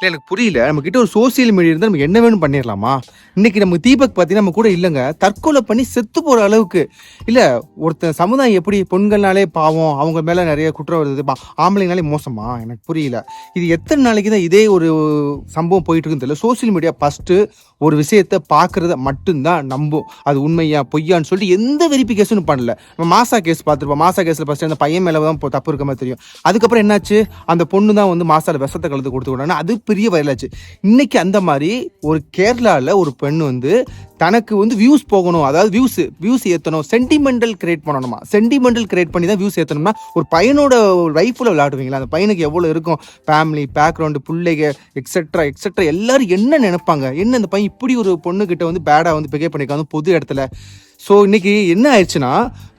இல்லை எனக்கு புரியல. நம்ம கிட்ட ஒரு சோசியல் மீடியா இருந்தால் நம்ம என்ன வேணும் பண்ணிடலாமா இன்னைக்கு நம்ம தீபக் பார்த்தீங்கன்னா நம்ம கூட இல்லைங்க. தற்கொலை பண்ணி செத்து போகிற அளவுக்கு. இல்லை ஒருத்தன் சமுதாயம் எப்படி பெண்கள்னாலே பாவம் அவங்க மேலே நிறைய குற்றம் வருது பா- ஆம்பளைனாலே மோசமா? எனக்கு புரியல. இது எத்தனை நாளைக்கு தான் இதே ஒரு சம்பவம் போயிட்டு இருக்குன்னு தெரியல. சோசியல் மீடியா ஃபஸ்ட்டு ஒரு விஷயத்தை பார்க்குறத மட்டும்தான் நம்பும். அது உண்மையா பொய்யான்னு சொல்லிட்டு எந்த வெரிஃபிகேஷனும் பண்ணல. நம்ம மாசா கேஸ் பார்த்துருப்போம். மாசா கேஸில் ஃபஸ்ட்டு அந்த பையன் மேலே தான் தப்பு இருக்க மாதிரி தெரியும். அதுக்கப்புறம் என்னாச்சு? அந்த பொண்ணு தான் வந்து மாசால விஷத்தை கலந்து கொடுத்து விடான்னு அது பெரிய வயலாச்சு இன்னைக்கு அந்த மாதிரி ஒரு கேரளாவில் ஒரு பெண் வந்து தனக்கு வந்து வியூஸ் போகணும். அதாவது வியூஸ் வியூஸ் ஏற்றணும் சென்டிமெண்டல் கிரியேட் பண்ணணுமா? சென்டிமெண்டல் கிரியேட் பண்ணி தான் வியூஸ் ஏற்றணும்னா ஒரு பையனோட லைஃப்பில் விளையாடுவீங்களா? அந்த பையனுக்கு எவ்வளோ இருக்கும்? ஃபேமிலி பேக்ரவுண்டு பிள்ளைங்க எக்ஸெட்ரா எக்ஸெட்ரா எல்லாரும் என்ன நினைப்பாங்க? என்ன இந்த பையன் இப்படி ஒரு பொண்ணுக்கிட்ட வந்து பேடாக வந்து பிகே பண்ணியிருக்காங்க பொது இடத்துல. ஸோ இன்றைக்கி என்ன ஆயிடுச்சுன்னா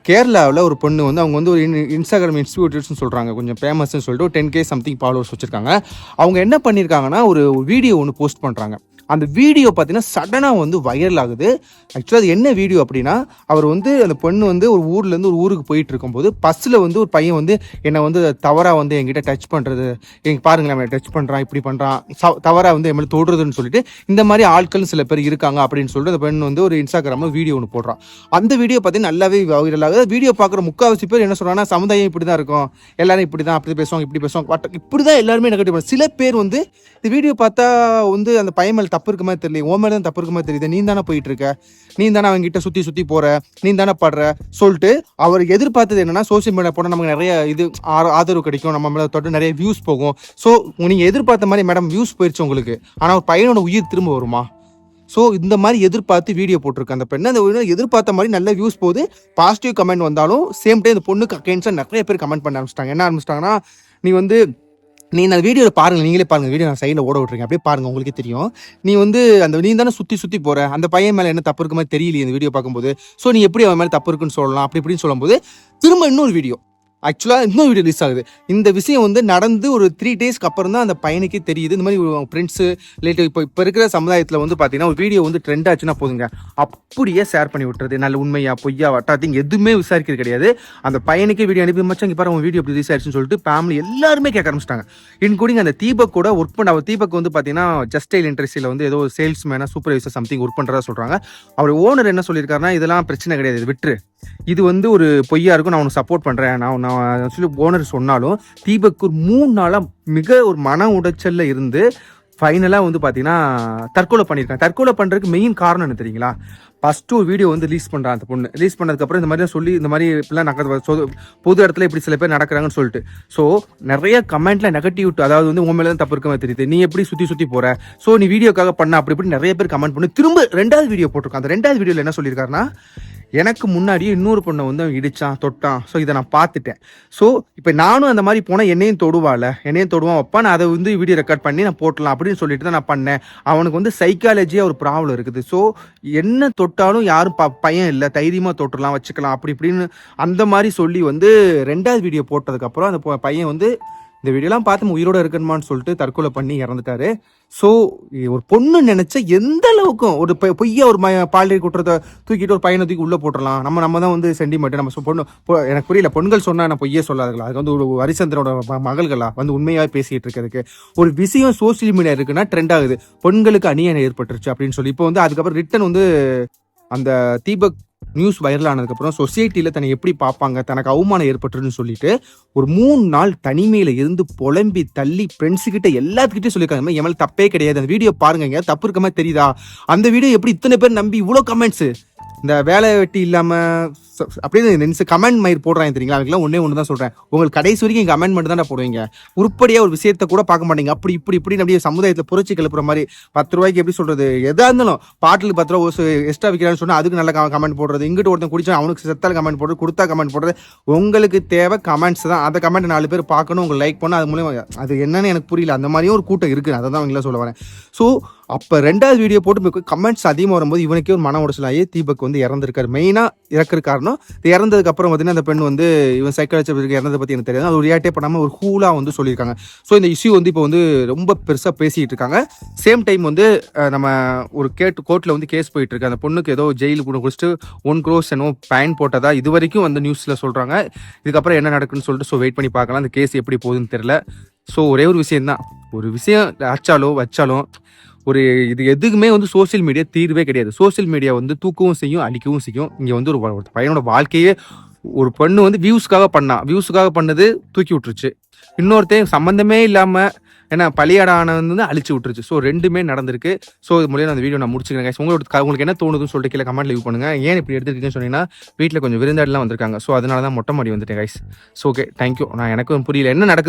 கேரளாவில் ஒரு பொண்ணு வந்து அவங்க வந்து ஒரு இன்- இன்ஸ்டாகிராம் இன்ஸ்டியூட்டர்ஸ்னு சொல்கிறாங்க கொஞ்சம் ஃபேமஸ்ன்னு சொல்லிட்டு ஒரு டென் கே சம்திங் ஃபாலோவர்ஸ் வச்சுருக்காங்க. அவங்க என்ன பண்ணியிருக்காங்கன்னா ஒரு வீடியோ ஒன்று போஸ்ட் பண்ணுறாங்க அந்த வீடியோ பார்த்தீங்கன்னா சடனாக வந்து வைரல் ஆகுது. ஆக்சுவலாக அது என்ன வீடியோ அப்படின்னா அவர் வந்து அந்த பொண்ணு வந்து ஒரு ஊர்லேருந்து ஒரு ஊருக்கு போயிட்டு இருக்கும்போது பஸ்ஸில் வந்து ஒரு பையன் வந்து என்னை வந்து தவறாக வந்து என்கிட்ட டச் பண்ணுறது எங்க பாருங்களேன் அவன் டச் பண்ணுறான் இப்படி பண்ணுறான் தவறாக வந்து என் மேலே தொடுறதுன்னு சொல்லிட்டு இந்த மாதிரி ஆட்கள் சில பேர் இருக்காங்க அப்படின்னு சொல்லிட்டு அந்த பெண் வந்து ஒரு இன்ஸ்டாகிராமில் வீடியோ ஒன்று போடுறான் அந்த வீடியோ பார்த்தீங்கன்னா நல்லாவே வைரல் ஆகுது. வீடியோ பார்க்குற முக்கால்வாசி பேர் என்ன சொல்கிறாங்கன்னா சமுதாயம் இப்படி தான் இருக்கும். எல்லாரும் இப்படி தான் அப்படி பேசுவாங்க இப்படி பேசுவாங்க. பட் இப்படி தான் எல்லாருமே நெகட்டிவ் சில பேர் வந்து இந்த வீடியோ பார்த்தா வந்து அந்த பையன் மேலே தப்பு இருக்க மாதிரி தெரியல உன் மேலே தான் தப்பு இருக்க மாதிரி தெரியுது நீ தானே போயிட்டு இருக்க நீ தானே அவங்க கிட்ட சுற்றி சுற்றி போற. நீ தானே படுற. சொல்லிட்டு அவர் எதிர்பார்த்தது என்னன்னா சோசியல் மீடியா போனால் நமக்கு நிறைய இது ஆ- ஆதரவு கிடைக்கும். நம்ம மேலே தொட்டு நிறைய வியூஸ் போகும். ஸோ நீங்கள் எதிர்பார்த்த மாதிரி மேடம் வியூஸ் போயிடுச்சு உங்களுக்கு. ஆனால் ஒரு பையனோட உயிர் திரும்ப வருமா? ஸோ இந்த மாதிரி எதிர்பார்த்து வீடியோ போட்டிருக்கு. அந்த பெண்ணு அந்த எதிர்பார்த்த மாதிரி நல்ல வியூஸ் போகுது. பாசிட்டிவ் கமெண்ட் வந்தாலும் சேம் டே இந்த பொண்ணுக்கு அகேன்ஸ்டாக நிறைய பேர் கமெண்ட் பண்ண ஆரம்பிச்சிட்டாங்க. என்ன ஆரம்பிச்சிட்டாங்கன்னா நீ வந்து நீ இந்த வீடியோவில் பாருங்க நீங்களே பாருங்க வீடியோ நான் சைடில் ஓட விட்ருக்கேன் அப்படியே பாருங்க உங்களுக்கே தெரியும். நீ வந்து அந்த நீ தானே சுற்றி சுற்றி போற. அந்த பையன் மேலே என்ன தப்பு இருக்க மாதிரி தெரியலையே இந்த வீடியோ பார்க்கும்போது. ஸோ நீ எப்படி அவன் மேலே தப்பு இருக்குன்னு சொல்லலாம் அப்படி இப்படின்னு சொல்லும்போது திரும்ப இன்னொரு வீடியோ. ஆக்சுவலாக இன்னும் வீடியோ ரிலீஸ் ஆகுது. இந்த விஷயம் வந்து நடந்து ஒரு த்ரீ டேஸ்க்கு அப்புறம் தான் அந்த பையனுக்கே தெரியுது. இந்த மாதிரி ஃப்ரெண்ட்ஸு ரிலேட்டிவ் இப்போ இப்போ இருக்கிற சமுதாயத்தில் வந்து பார்த்தீங்கன்னா ஒரு வீடியோ வந்து ட்ரெண்ட் ஆச்சுன்னா போதுங்க. அப்படியே ஷேர் பண்ணி விட்டுறது. நல்ல உண்மையா பொய்யா வட்டாத்திங் எதுவுமே விசாரிக்கிறது கிடையாது. அந்த பையனுக்கே வீடியோ அனுப்பி மச்சான் இங்கே பாரு உன் வீடியோ இப்படி ரிலீஸ் ஆயிடுச்சுன்னு சொல்லிட்டு ஃபேமிலி எல்லாருமே கேட்க ஆரம்பிச்சிட்டாங்க. இன்க்ளூடிங் அந்த தீபக் கூட ஒர்க் பண்ண அவர் தீபக் வந்து பார்த்தீங்கன்னா ஜஸ்டைல் இண்டஸ்ட்ரியில் வந்து ஏதோ சேல்ஸ் மேனாக சூப்பர்வைசர் சம்திங் ஒர்க் பண்ணுறதா சொல்கிறாங்க அவர் ஓனர் என்ன சொல்லியிருக்காருன்னா இதெல்லாம் பிரச்சனை கிடையாது விட்டுரு. இது வந்து ஒரு பொய்யா இருக்கும் நான் உனக்கு சப்போர்ட் பண்ணுறேன் நான் நான் சொல்லி ஓனர் சொன்னாலும் தீபக் ஒரு மூணு நாளாக மிக ஒரு மன உடைச்சல்ல இருந்து ஃபைனலாக வந்து பார்த்தீங்கன்னா தற்கொலை பண்ணியிருக்காங்க தற்கொலை பண்ணுறதுக்கு மெயின் காரணம் என்ன தெரியுங்களா? ஃபஸ்ட்டு ஒரு வீடியோ வந்து ரிலீஸ் பண்ணுறான் அந்த பொண்ணு. ரிலீஸ் பண்ணதுக்கப்புறம் இந்த மாதிரிலாம் சொல்லி இந்த மாதிரி இப்படிலாம் நடக்கிறது சொ- பொது இடத்துல இப்படி சில பேர் நடக்கிறாங்கன்னு சொல்லிட்டு. ஸோ நிறைய கமெண்ட்டில் நெகட்டிவ் அதாவது வந்து உன் மேலே தான் தப்பு இருக்க மாதிரி தெரியுது. நீ எப்படி சுற்றி சுற்றி போகிற ஸோ நீ வீடியோக்காக பண்ண அப்படி இப்படி நிறைய பேர் கமெண்ட் பண்ணி திரும்ப ரெண்டாவது வீடியோ போட்டிருக்கான். அந்த ரெண்டாவது வீடியோவில் என்ன சொல்லியிருக்காருன்னா எனக்கு முன்னாடியே இன்னொரு பொண்ணை வந்து அவன் இடிச்சான் தொட்டான். ஸோ இதை நான் பார்த்துட்டேன். ஸோ இப்போ நானும் அந்த மாதிரி போனால் என்னையும் தொடுவாள்? என்னையும் தொடுவான். வைப்பான் நான் அதை வந்து வீடியோ ரெக்கார்ட் பண்ணி நான் போட்டலாம் அப்படின்னு சொல்லிட்டு தான் நான் பண்ணேன். அவனுக்கு வந்து சைக்காலஜியாக ஒரு ப்ராப்ளம் இருக்குது. ஸோ என்ன தொட்டாலும் யாரும் ப பையன் இல்லை தைரியமாக தொட்டுலாம் வச்சுக்கலாம் அப்படி இப்படின்னு அந்த மாதிரி சொல்லி வந்து ரெண்டாவது வீடியோ போட்டதுக்கப்புறம் அந்த பையன் வந்து இந்த வீடியோலாம் பார்த்து நம்ம உயிரோட இருக்கணுமான்னு சொல்லிட்டு தற்கொலை பண்ணி இறந்துட்டாரு. ஸோ ஒரு பொண்ணு நினைச்ச எந்த அளவுக்கும் ஒரு பொய்யா ஒரு பாலியல் குற்றத்தை தூக்கிட்டு ஒரு பையனை தூக்கி உள்ளே போட்டுடலாம் நம்ம நம்ம தான் வந்து சென்டிமெண்ட் நம்ம சொ- பொண்ணு எனக்கு புரியல. பொண்கள் சொன்னால் நான் பொய்யே சொல்லாதுங்களா? அது வந்து ஒரு ஹரிச்சந்திரனோட மகள்களா? வந்து உண்மையாக பேசிகிட்டு இருக்கிறதுக்கு. ஒரு விஷயம் சோசியல் மீடியா இருக்குன்னா ட்ரெண்ட் ஆகுது. பெண்களுக்கு அநியாயம் ஏற்பட்டுருச்சு அப்படின்னு சொல்லி. இப்போ வந்து அதுக்கப்புறம் ரிட்டன் வந்து அந்த தீபக் நியூஸ் வைரல் ஆனதுக்கப்புறம் சொசைட்டியில் தன்னை எப்படி பார்ப்பாங்க தனக்கு அவமானம் ஏற்பட்டுருன்னு சொல்லிட்டு ஒரு மூணு நாள் தனிமையில் இருந்து புலம்பி தள்ளி ஃப்ரெண்ட்ஸுக்கிட்ட எல்லாத்துக்கிட்டே சொல்லியிருக்காங்க. மாதிரி என் மேல தப்பே கிடையாது. அந்த வீடியோ பாருங்க. தப்பு இருக்க மாதிரி தெரியுதா? அந்த வீடியோ எப்படி இத்தனை பேர் நம்பி? இவ்வளோ கமெண்ட்ஸு இந்த வேலை வெட்டி இல்லாமல் அப்படியே இந்த கமெண்ட் மயிர் போடுறாங்க தெரியுங்களா? அவங்களாம் ஒன்றே ஒன்று தான் சொல்கிறேன் உங்களுக்கு கடைசி வரைக்கும் கமெண்ட் மட்டும் தான் போடுவீங்க. உருப்படியாக ஒரு விஷயத்த கூட பார்க்க மாட்டீங்க. அப்படி இப்படி இப்படி அப்படியே சமுதாயத்தில் புரட்சி கிளப்புற மாதிரி பத்து ரூபாய்க்கு எப்படி சொல்கிறது எதாக இருந்தாலும் பாட்டிலுக்கு பத்து ரூபா எக்ஸ்ட்ரா விற்கிறான்னு சொன்னால் அதுக்கு நல்ல கமெண்ட் போடுறது. இங்கிட்டு ஒருத்தன் குடிச்சா அவனுக்கு செத்தால் கமெண்ட் போடுறது கொடுத்தா கமெண்ட் போடுறது. உங்களுக்கு தேவை கமெண்ட்ஸ் தான். அந்த கமெண்ட் நாலு பேர் பார்க்கணும். உங்களுக்கு லைக் பண்ணணும் அது மூலியமா அது என்னன்னு எனக்கு புரியல. அந்த மாதிரியும் ஒரு கூட்டம் இருக்குது அதை தான் அவங்கள சொல்ல வரேன். ஸோ அப்போ ரெண்டாவது வீடியோ போட்டு கமெண்ட்ஸ் அதிகமாக வரும்போது இவனுக்கே ஒரு மன உடச்சல் ஆகி தீபக் வந்து இறந்துருக்காரு. மெயினாக இறக்குற காரணம் இறந்ததுக்கு அப்புறம் பார்த்தீங்கன்னா அந்த பெண் வந்து இவன் சைக்காலஜி இறந்ததை பற்றி எனக்கு தெரியாது. அது ஒரு ரியாக்டே பண்ணாமல் ஒரு கூலாக வந்து சொல்லியிருக்காங்க. ஸோ இந்த இஷ்யூ வந்து இப்போ வந்து ரொம்ப பெருசாக பேசிகிட்டு இருக்காங்க. சேம் டைம் வந்து நம்ம ஒரு கேட் கோர்ட்டில் வந்து கேஸ் போயிட்டு இருக்கு. அந்த பொண்ணுக்கு ஏதோ ஜெயிலு கூட குடிச்சிட்டு ஒன் க்ரோஸ் என்னோ பயன் போட்டதா இது வரைக்கும் வந்து நியூஸில் சொல்கிறாங்க இதுக்கப்புறம் என்ன நடக்குன்னு சொல்லிட்டு ஸோ வெயிட் பண்ணி பார்க்கலாம். அந்த கேஸ் எப்படி போகுதுன்னு தெரில ஸோ ஒரே ஒரு விஷயம்தான். ஒரு விஷயம் அச்சாலோ வச்சாலும் ஒரு இது எதுக்குமே வந்து சோஷியல் மீடியா தீர்வே கிடையாது. சோஷியல் மீடியா வந்து தூக்கவும் செய்யும் அழிக்கவும் செய்யும். இங்கே வந்து ஒரு பையனோட வாழ்க்கையே ஒரு பொண்ணு வந்து வியூஸ்க்காக பண்ணா. வியூஸ்க்காக பண்ணது தூக்கி விட்டுருச்சு. இன்னொருத்தன் சம்மந்தமே இல்லாமல் ஏன்னா பலியாடான வந்து அழிச்சு விட்டுருச்சு. ஸோ ரெண்டுமே நடந்திருக்கு. ஸோ இது மூலியம் அந்த வீடியோ நான் முடிச்சுக்கிறேன் உங்களுக்கு உங்களோட உங்களுக்கு என்ன தோணுதுன்னு சொல்லிட்டு கீழே கமெண்ட் லீவ் பண்ணுங்க. ஏன் இப்படி எடுத்துருக்கீங்கன்னு சொன்னீங்கன்னா வீட்டில் கொஞ்சம் விருந்தாடிலாம் வந்திருக்காங்க. ஸோ அதனால தான் மொட்டை மாடி வந்துட்டேன் கைஸ் ஸோ ஓகே தேங்க்யூ நான் எனக்கும் புரியல. என்ன நடக்குது